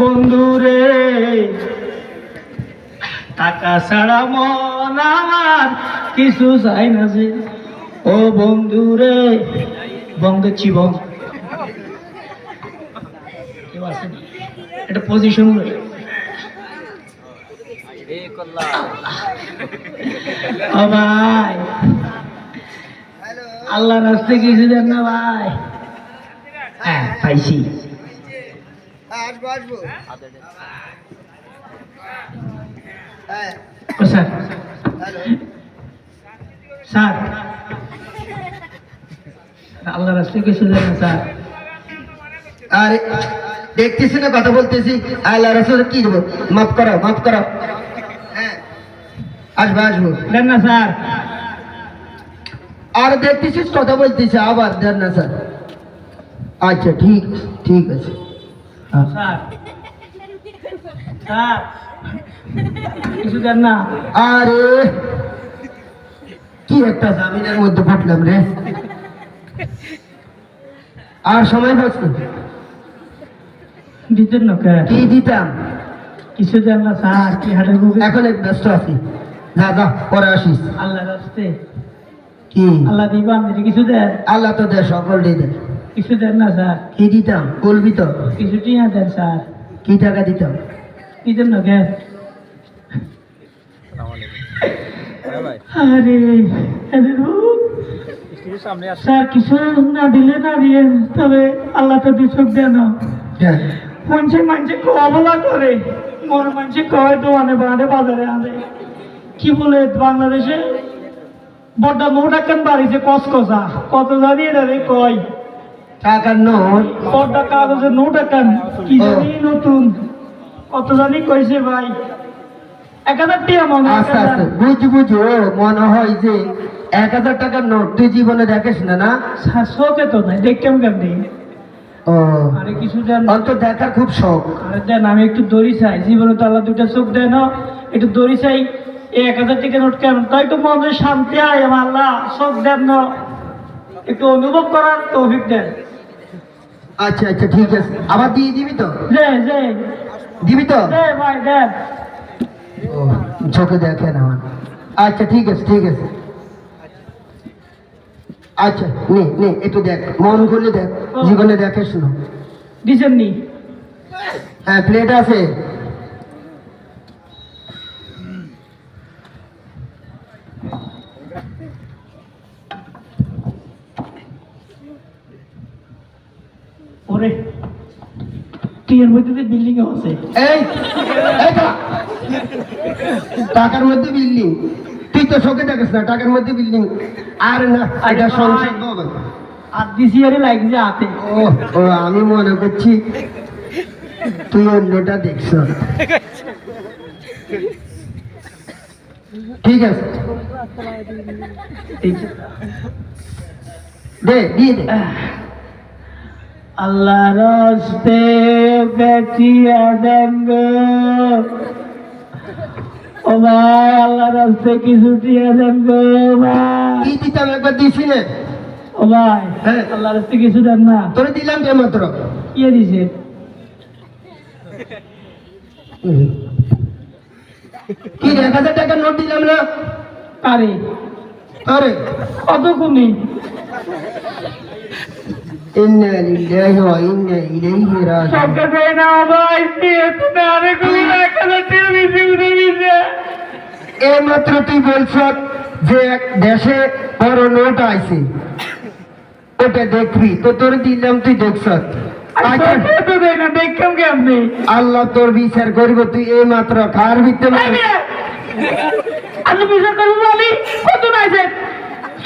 বন্ধুরে টাকা ছাড়া মন আমার কিছু চাই না যে। ও বন্ধুরে বং দেখছি বং কেউ আসেনি এটা পজিশন ভাই। আল্লাহ রাস্তে কিছু দেন না ভাই। হ্যাঁ পাইছি। আসব আসব হ্যাঁ ও স্যার হ্যালো স্যার আল্লাহ রাস্তে কিছু দেন না স্যার আরে দেখতেছি না কথা বলতেছি আল্লাহ রসুল কি দেবো মাফ করো মাফ করো হ্যাঁ আসব আসব দেন না স্যার আর দেখতেছিস কথা বলতেছি আবার দেন না স্যার আচ্ছা ঠিক ঠিক আছে স্যার স্যার কিছু দেন না। আরে। কি একটা জামিনের মধ্যে পড়লাম রে। আর সময় পাচ্ছি দিতেন না কি দিতাম? কিছু দেন না স্যার কি হাটের এখন এক ব্যস্ত আছি। যা যা পরে আসিস। আল্লাহ রাস্তে কি? আল্লাহ দিবা আপনি কিছু দেন। আল্লাহ তো দে সকল দিয়ে দে কিছু দেন না স্যার। কি দিতাম? বলবি তো। কিছু টিয়া দেন স্যার। কি টাকা দিতাম? দিতেন না কে আরে স্যার কিছু না দিলে না দিয়ে তবে আল্লাহ তো দুচোখ দেন। হ্যাঁ। মানুষে মানুষে অবলা করে? মন মানুষে কয় দোকানে বাড়ে বাজারে আনে। কি বলে বাংলাদেশে? বড্ডা মোটাকান বাড়িছে কসকসা কত জানি এটা রে কয়। টাকার নোট। কাগজের কি জানি নতুন। কত জানি কইছে ভাই। এক হাজার মনে আস্তে আস্তে বুঝ মনে হয় যে এক হাজার টাকার নোট তুই জীবনে দেখিস না না? তো নাই দেখতাম কেমনি? ও আরে কিছু দেন অন্তর দেখার খুব শখ। আরে দেন আমি একটু দড়ি চাই। জীবনে তো আল্লাহ দুটা চোখ দেয় না। একটু দড়ি চাই। এই এক হাজার টাকা নোট কেন তাই তো মনে শান্তি আয় আমার আল্লাহ চোখ দেন না। একটু অনুভব করার তৌফিক দেন। আচ্ছা আচ্ছা ঠিক আছে। আবার দিয়ে দিবি তো? দিবি তো? চোখে দেখেন আমার। আচ্ছা ঠিক আছে ঠিক আছে। আচ্ছা নে নে একটু দেখ। মন খুলে দেখ। জীবনে দেখে শুনো। দিছেন নি? হ্যাঁ প্লেট আছে ওরে টিয়ের মধ্যে তো বিল্ডিং আছে। এই টাকার মধ্যে বিল্ডিং। তুই তো শোকে দেখিস না টাকার মধ্যে বিল্ডিং। আর না এটা সংসার। আর দিছি আরে লাগছে হাতে। ও ও আমি মনে করছি তুই অন্যটা দেখছ। ঠিক আছে। যে। দে দিয়ে দে। আল্লাহ রস্তে বেটিয়া দেন গো ও ভাই আল্লাহ রস্তে কিছু দিয়ে দেন গো ভাই। কি দিতাম একবার দিছি না ও ভাই হ্যাঁ। আল্লাহ রস্তে কিছু দেন না? তোরে দিলাম যে মাত্র? কি দিছে? কি এক হাজার টাকার নোট দিলাম না? আরে। আরে। কত কোনি হাজার টাকা দিছে উঠে দিছে এই মাত্র তুই বলছ যে দেশে বড় নোট আইছে ওটা দেখবি তো তোর দিলাম তুই দেখছ আল্লাহ তোর বিচার করব তুই এই মাত্র কার ভিতরে বিচার করব কত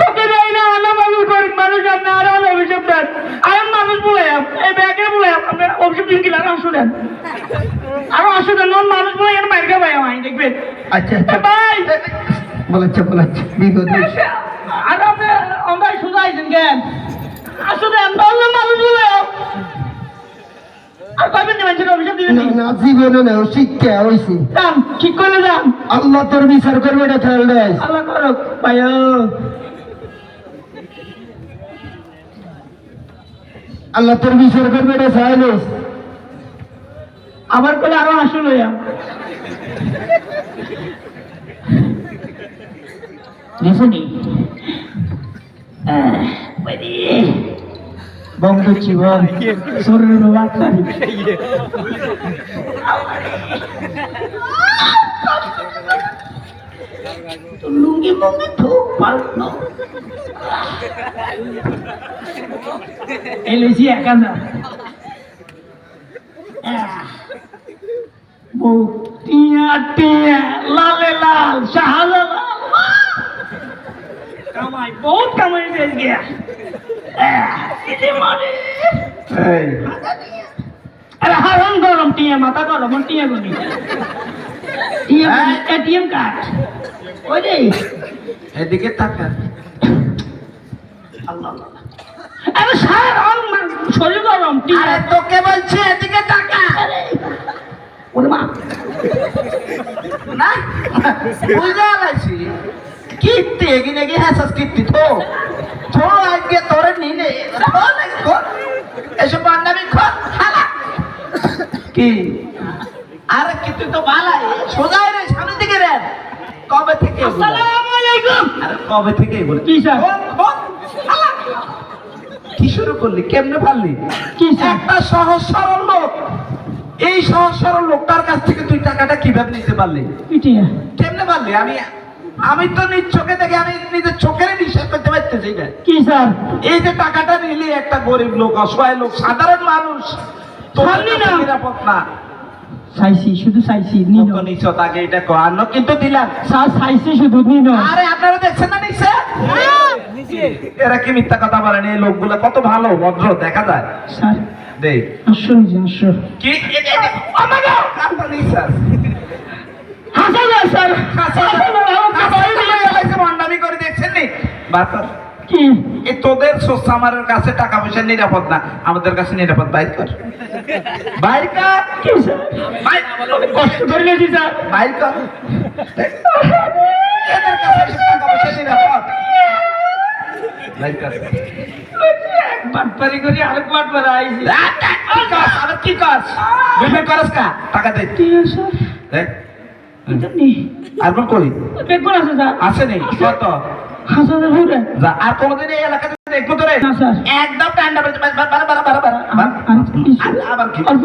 চোখে যাই না আল্লাহ মানুষ গরিব মানুষ আপনি আরও আলো অভিযোগ দেন আরাম মানুষ বলে এই ব্যাগে বলে আপনি অভিযোগ দিন কিনা আরও আসুন আরও আসুন নন মানুষ বলে এর মাইকা ভাই আমায় দেখবেন আচ্ছা আচ্ছা। ভাই! বলাচ্ছে বিপদ হয়েছে। আর আপনি অন্ধায় সোজা আইছেন কেন? আসলে অন্য মানুষ বলে। আর করে আল্লাহ তোর বিচার করবে এটা খেয়াল রাখ। আল্লাহ করুক ভাইয়া আল্লাহ তোর বিচার করবে এটা চাইল আমার কোলে আরও আসল হইয়া বঙ্গ লুঙ্গি মুঙ্গি এলেছি একা না। বউ টিয়া টিয়া লালে লাল শাহালে লাল কামাই বহুত কামাই দিয়ে গিয়া আরে হারাম গরম টিয়া মাথা গরম টিয়া গুনি টিয়া এটিএম কার্ড। ওই রে এদিকে তাকা আল্লাহ আল্লাহ। আরে স্যার আমার শরীর গরম আরে তোকে বলছি এদিকে ওরে মা। না হ্যাঁ তো তো আজকে তোরে নিলে। এসব বান্দামি খর কি? আরে কি তো বালাই। সোজাই রে সামনে দিকে রে কবে থেকে আসসালামু আলাইকুম। আরে কবে থেকে এগুলো? কি স্যার? কি শুরু করলি? কেমনে পারলি? কি একটা সহজ সরল লোক। এই সহজ সরল লোকটার কাছ থেকে তুই টাকাটা কীভাবে নিতে পারলি? কেমনে পারলি? আমি আমি তো নিজ চোখে দেখে আমি নিজের চোখের বিশ্বাস করতে পারতেছি না। কি স্যার? এই যে টাকাটা নিলি একটা গরিব লোক অসহায় লোক সাধারণ মানুষ নিরাপদ না। চাইছি শুধু চাইছি নিনো। কত তাকে এটা করান্ন কিন্তু দিলাম। স্যার চাইছি শুধু নিনো। আরে আপনারা দেখছেন না নিছে? এরা কি মিথ্যা কথা বলেন এই লোকগুলা কত ভালো ভদ্র দেখা যায়। কি? করে দেখছেন নি? কি? তোদের সোসামারের কাছে টাকা পয়সা নিরাপদ না। আমাদের কাছে নিরাপদ বাইর কর বাইর কর কি স্যার? বাইর কষ্ট করে নিয়েছি স্যার। বাইর কর এদের কাছে টাকা পয়সা নিরাপদ। একবার পারি করি আরেকবার বার আইছি আর কি কাজ বিবে করস কা? টাকা দে। তুই এসো দেখ। আর কোন কই? বেগুন আছে স্যার আছে নেই কত? হাসাতে ঘুরে যা আর কোনদিন এই এলাকাতে দেখব তো রে? না স্যার। একদম ঠান্ডা পড়ে বারা বারা বারা বারা বারা আবার কি? অল্প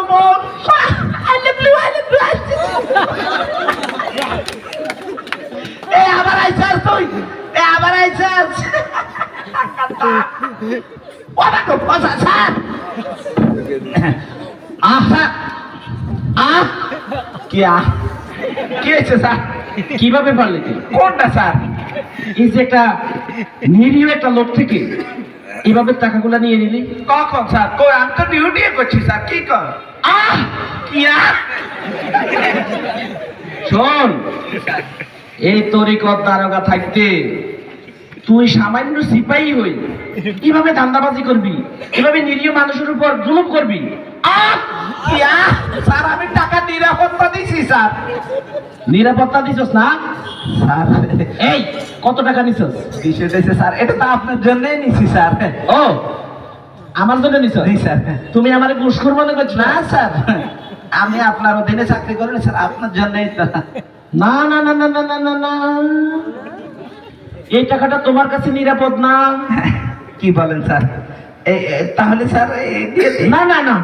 আবার আইসাস ও দেখো পয়সা স্যার আহা আহ কি আহ কি হয়েছে স্যার কীভাবে পারলি কোনটা স্যার? এই যে একটা নিরীহ একটা লোক থেকে এইভাবে টাকাগুলো নিয়ে নিলি? কখন স্যার? কই আমি তো ডিউটি করছি স্যার। কি কর? আহ! কি আহ শোন এই তরিকত দারোগা থাকতে তুই সামান্য সিপাহী হই। কীভাবে ধান্দাবাজি করবি? কীভাবে নিরীহ মানুষের উপর জুলুম করবি? স্যার আমি টাকা নিরাপত্তা দিছি স্যার। নিরাপত্তা দিছস না? স্যার এই কত টাকা নিছস? বিষয়টা হচ্ছে স্যার। এটা তো আপনার জন্যই নিছি স্যার। ও আমার জন্য নিছস? জি স্যার। তুমি আমার ঘুষখোর মনে করছ? না স্যার। আমি আপনার অধীনে চাকরি করি না, স্যার। আপনার জন্যই না না না না না না না না। এই টাকাটা তোমার কাছে নিরাপদ না? কি বলেন স্যার? তাহলে স্যার। না না না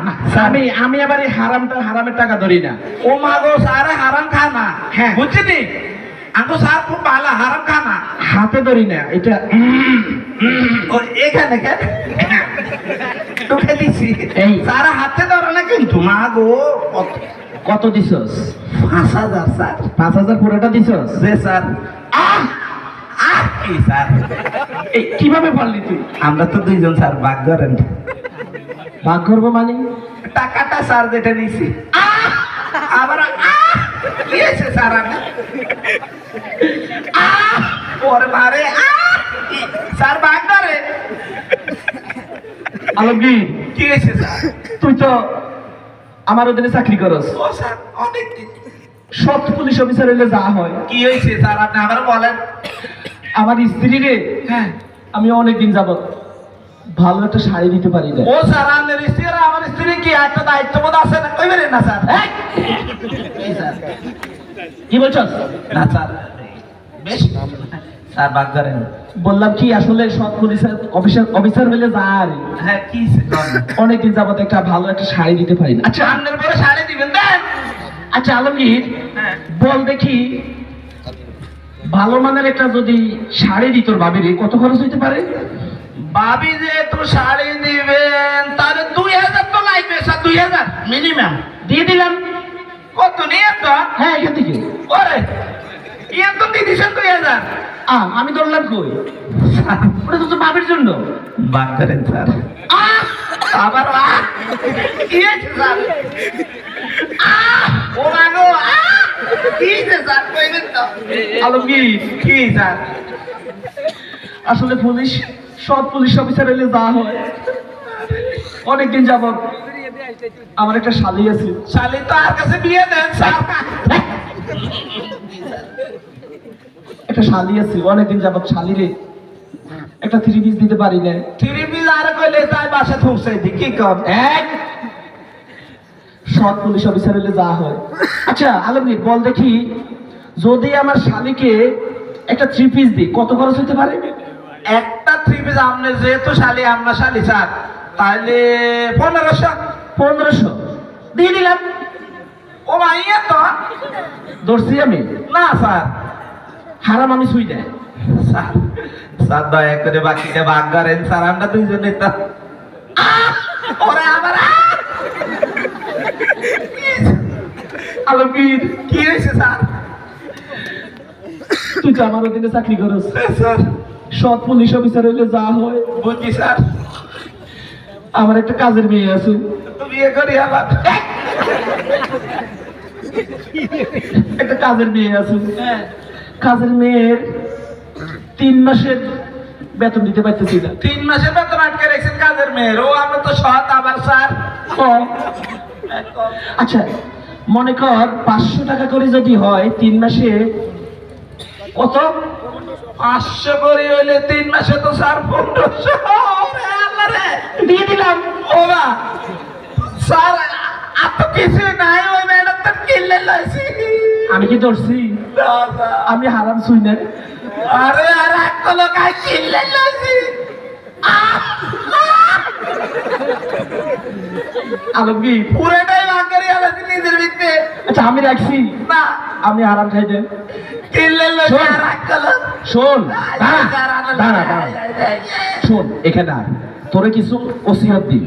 আমি আমি আবার এই হারামটা হারামের টাকা ধরি না। ও মা গো স্যার হারাম খানা হ্যাঁ। বুঝছিনি স্যার খুব ভালো হারাম খানা হাতে ধরি না এটা ও এখানে কেন তোকে দিছি। এই। স্যার হাতে ধরে না কিন্তু মা গো। কত- কত দিছস? পাঁচ হাজার স্যার। পাঁচ হাজার পুরোটা দিছস? যে স্যার। আহ! কি স্যার? এই কীভাবে পারলি তুই? আমরা তো দুইজন স্যার ভাগ করব মানে টাকাটা স্যার যেটা নিছি আবার কি হয়েছে স্যার আপনার? আহ! মারে স্যার ভাগ করে আলমগীর। কি হয়েছে স্যার? তুই তো আমার ওদিনে চাকরি করস। ও স্যার অনেক। সৎ পুলিশ অফিসার হইলে যা হয়। কি হয়েছে স্যার আপনি আবার বলেন। আমার স্ত্রী রে হ্যাঁ। আমি অনেকদিন যাবত ভালো একটা শাড়ি দিতে পারি না ও স্যার আপনার স্ত্রী আর আমার স্ত্রী কি একটা দায়িত্ববোধ আছে? না কইবেন না স্যার? কি বলছস না স্যার। বেশ। স্যার ভাগ করেন বললাম কি আসলে সৎ পুলিশের অফিসার অফিসার হইলে যা আর হ্যাঁ কি? অনেকদিন যাবত একটা ভালো একটা শাড়ি দিতে পারি না। আচ্ছা আপনার পরে শাড়ি দিবেন দেন। আচ্ছা আলমগীর হ্যাঁ। বল দেখি ভালো মানের একটা যদি শাড়ি দিত ভাবি রে কত খরচ হইতে পারে? বাবি যে একটু শাড়ি দিবেন তাহলে দুই হাজার তো লাগবে স্যার দুই হাজার মিনিমাম। দিয়ে দিলাম। কত নিয়ে তো? হ্যাঁ এখান থেকে। ওরে ইয়ে তো দিয়ে দিছেন দুই হাজার। আ, আমি ধরলাম কই? ওটা তো তোর বাপের জন্য। বাদ করেন স্যার আবার! কি স্যার! ও মাগো আহ! আসলে পুলিশ সৎ পুলিশ অফিসার হইলে যা হয়। অনেকদিন যাবত আমার একটা শালি আছে। শালি তো আর কাছে বিয়ে দেন একটা শালি আছে অনেকদিন যাবত শালি রে। একটা থ্রি পিস দিতে পারি না থ্রি পিস আর কইলে তাই বাসা থুকছে কি কর এক সৎ পুলিশ অফিসার হইলে যা হয়। আচ্ছা আলমগীর বল দেখি যদি আমার শালিকে একটা থ্রি পিস দিই কত খরচ হতে পারে? একটা থ্রি পিস আপনি যেহেতু শালি আমরা শালি স্যার তাহলে পনেরোশো। পনেরোশো। দিয়ে দিলাম। ও মাইয়া তো। ধরছি আমি? না স্যার। হারাম আমি শুই দেয়। স্যার স্যার দয়া করে বাকিটা ভাগ করেন স্যার আমরা দুইজনে তো! ওরে আবার আহ! আলমগীর কি হয়েছে স্যার? তুই তো আমার অধীনে চাকরি করস। স্যার। সৎ পুলিশ অফিসার হইলে যা হয়। বুঝছি স্যার। আমার একটা কাজের মেয়ে আছে। বিয়ে করি আবার। একটা কাজের মেয়ে আছে। কাজের মেয়ের তিন মাসের বেতন দিতে পারতেছি না। তিন মাসের বেতন আটকে রেখেছেন কাজের মেয়ের। ও আমরা তো সৎ আবার স্যার। কম। আচ্ছা মনে কর পাঁচশো টাকা করে যদি হয় তিন মাসে কত? পাঁচশো করে হইলে তিন মাসে তো স্যার পনেরোশো। দিয়ে দিলাম। ও বা স্যার আর তো কিছু নাই ওই ম্যাডাম তো কিনলে লাইছি। আমি কি ধরছি? আমি হারাম শুই না আরে আর এক কলো গাই কিনলে লাইছি। আলমগীর। পুরোটাই বাঙ্গারি আলাদা নিজের ভিতরে আচ্ছা আমি রাখছি। না। আমি হারাম খাই দেন। শোন। শোন এখানে আয়। তোরে কিছু ওসিয়ত দিই।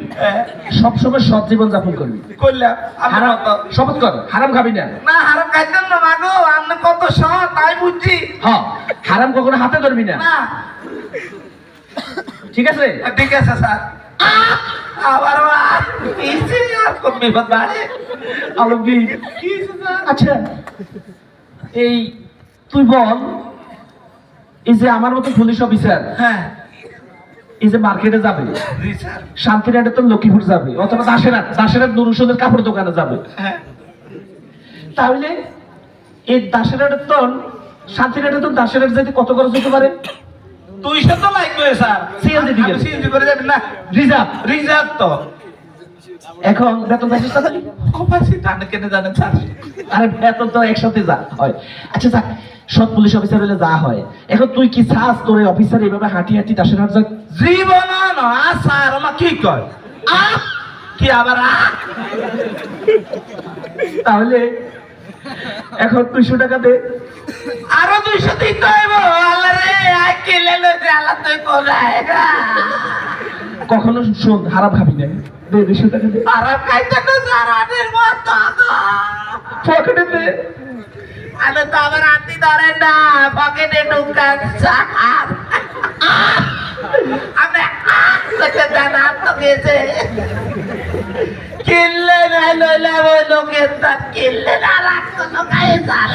সবসময় সৎ জীবন যাপন করবি। করলাম হারাম শপথ কর হারাম খাবি না। না হারাম খাইতাম না মাগো। আপনি কত সৎ তাই বুঝছি। হ হারাম কখনো হাতে ধরবি না। না। ঠিক আছে? ঠিক আছে স্যার। আবার আর কিছু আর কম বিপদ বাড়ে আলমগীর আচ্ছা এই তুই বল এই যে আমার মতো পুলিশ অফিসার হ্যাঁ। এই যে মার্কেটে যাবে শান্তিনাটে তো লক্ষ্মীপুর যাবে অথবা দাসেরাত দাসেরাত নুরুসনের কাপড় দোকানে যাবে। হ্যাঁ। তাহলে এই দাসেরাটের তো শান্তিনাটে তো দাসেরাট যেতে কত খরচ হতে পারে? দুইশো তো লাগবে স্যার। CNG দিকে। সিএনজি করে যাবেন না? রিজার্ভ রিজার্ভ তো। এখন বেতন পাইছিস তাড়াতাড়ি কমাসি জানে কেন জানেন স্যার। আরে বেতন তো একসাথে যা হয়। আচ্ছা সৎ পুলিশ অফিসার হলে যা হয়। এখন তুই কি চাস তোর এই অফিসার এইভাবে হাঁটি হাঁটি জীবন স্যার আমার কি কয়? কি আবার তাহলে এখন দুইশো টাকা দে আরও দুইশো দিতে হইব আল্লাহ রে কিলে লইছে আল্লাহ তুই কোথায় কখনো শোন হারাম খাবি না দে দুইশো টাকা দে আরাম খাইতে না স্যার আটের মতো পকেটে দে আলে তো আবার আতি না পকেটে ঢুকান স্যার আমি করতে জান আর তো গেছে লোকের দাঁত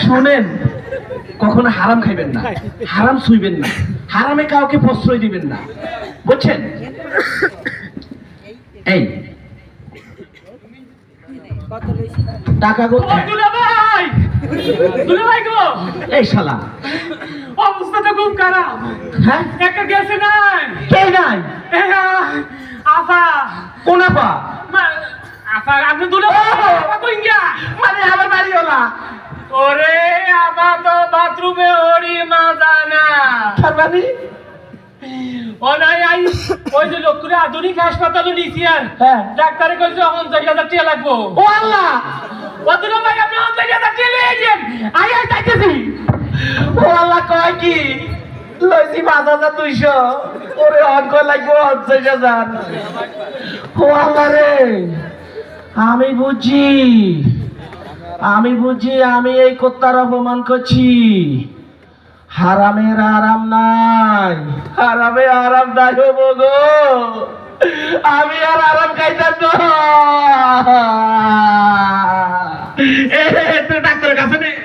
শোনেন কখনো হারাম খাইবেন না হারাম শুইবেন না হারামে কাউকে প্রশ্রয় দিবেন না। বুঝছেন? এই টাকা গো এই শালা। অবস্থা তো খুব খারাপ। হ্যাঁ? একটা গেছে নাই। কে নাই? আফা। কোন আপা? আফা আপনি দুলা ভাই আফা কই গিয়া? মানে আমার বাড়ি ওলা ওরে আফা তো বাথরুমে ওরি মা জানা তার মানে ও নাই আই ওই যে আধুনিক হাসপাতালে নিছি আর। হ্যাঁ। ডাক্তারে কইছে পঞ্চাশ হাজার টাকা লাগবো। ও আল্লাহ! ও দুলা ভাই আপনি লিয়ে আই আই যাইতেছি। ও আল্লাহ কয় কি? লইছি পাঁচ হাজার দুইশো। ওরে অঙ্ক লাগবো পঞ্চাশ হাজার। ও আল্লাহ রে! আমি বুঝি আমি বুঝি আমি এই কত্তার অপমান করছি। হারামের আরাম নাই। হারামে আরাম নাই হব গো। আমি আর আরাম খাইতাম না। ডাক্তারের কাছে নেই